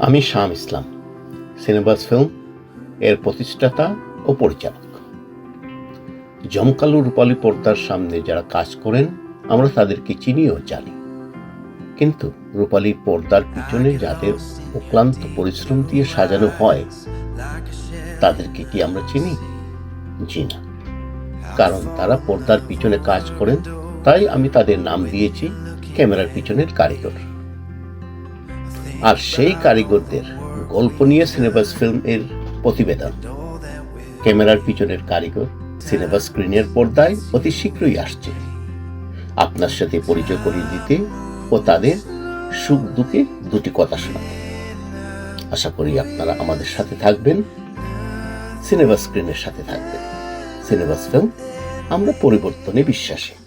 আমি শাম ইসলাম, সিনেবাস ফিল্ম এর প্রতিষ্ঠাতা ও পরিচালক। জমকালো রূপালী পর্দার সামনে যারা কাজ করেন, আমরা তাদেরকে চিনিও জানি। কিন্তু রূপালী পর্দার পিছনে যাদের অক্লান্ত পরিশ্রম দিয়ে সাজানো হয়, তাদেরকে কি আমরা চিনি? জি না। কারণ তারা পর্দার পিছনে কাজ করেন, তাই আমি তাদের নাম দিয়েছি, ক্যামেরার পিছনের কারিগর। আর সেই কারিগরদের গল্প নিয়ে সিনেবাস ফিল্ম এর প্রতিবেদন। ক্যামেরার পিছনের কারিগর সিনেমা স্ক্রিনের পর্দায় অতি শীঘ্রই আসছে। আপনার সাথে পরিচয় করিয়ে দিতে ও তাদের সুখ দুঃখে দুটি কথা শোনাতে আশা করি আপনারা আমাদের সাথে থাকবেন। সিনেমা স্ক্রিনের সাথে থাকবেন। সিনেমাস ফিল্ম আমরা পরিবর্তনে বিশ্বাসী।